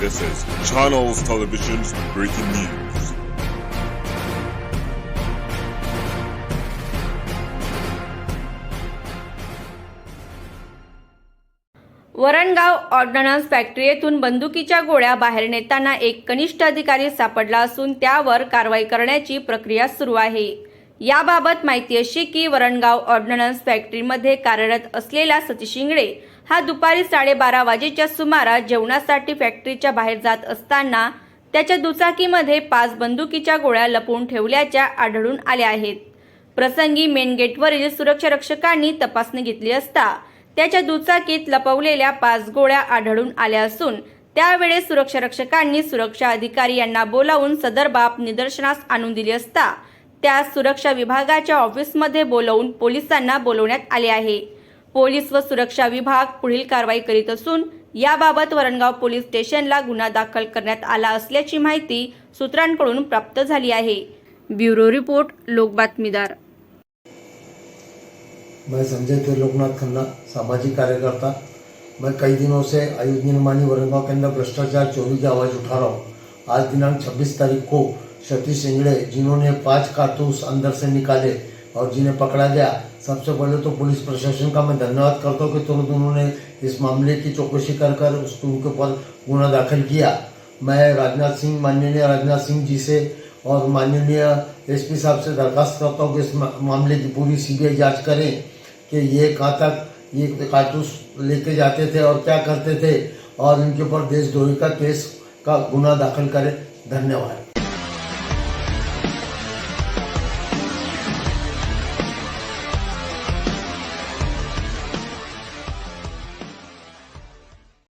This is Channels Television's breaking news. Varangaon ordnance factory बंदुकीच्या गोळ्या बाहेर नेताना एक कनिष्ठ अधिकारी सापडला असून त्यावर कारवाई करण्याची प्रक्रिया सुरू आहे याबाबत माहिती अशी की वरणगाव ऑर्डनन्स फॅक्टरीमध्ये कार्यरत असलेला सतीश इंगळे हा दुपारी साडेबारा वाजेच्या सुमारास जेवणासाठी फॅक्टरीच्या बाहेर जात असताना त्याच्या दुचाकीमध्ये पाच बंदुकीच्या गोळ्या लपवून ठेवल्याच्या आढळून आल्या आहेत. प्रसंगी मेन गेटवरील सुरक्षा रक्षकांनी तपासणी घेतली असता त्याच्या दुचाकीत लपवलेल्या पाच गोळ्या आढळून आल्या असून त्यावेळेस सुरक्षा रक्षकांनी सुरक्षा अधिकारी यांना बोलावून सदर बाब निदर्शनास आणून दिली असता त्या सुरक्षा विभागाच्या ऑफिसमध्ये बोलवून पोलिसांना बोलवण्यात आले आहे. पोलीस व सुरक्षा विभाग पुढील कारवाई करीत असून याबाबत वरणगाव पोलीस स्टेशनला गुन्हा दाखल करण्यात आला असल्याची माहिती सूत्रांकडून प्राप्त झाली आहे. ब्युरो रिपोर्ट लोक बातमीदार. मैं संजय त्रिलोकनाथ खन्ना सामाजिक कार्यकर्ता। मैं कई दिनों से अयोध्या निर्माणी वरंगाव के अंदर भ्रष्टाचार चोरी की आवाज़ उठा रहा हूँ। आज दिनांक 26 तारीख को सतीश सिंगड़े जिन्होंने पाँच कारतूस अंदर से निकाले और जिन्हें पकड़ा गया। सबसे पहले तो पुलिस प्रशासन का मैं धन्यवाद करता हूँ कि तुरंत उन्होंने इस मामले की चौकसी कर कर उस उनके ऊपर गुना दाखिल किया। मैं राजनाथ सिंह, माननीय राजनाथ सिंह जी से और माननीय एसपी साहब से दरखास्त करता हूँ कि इस मामले की पूरी सीबीआई जाँच करें कि ये कहाँ तक ये कारतूस लेके जाते थे और क्या करते थे और इनके ऊपर देशद्रोही का केस का गुना दाखिल करें। धन्यवाद।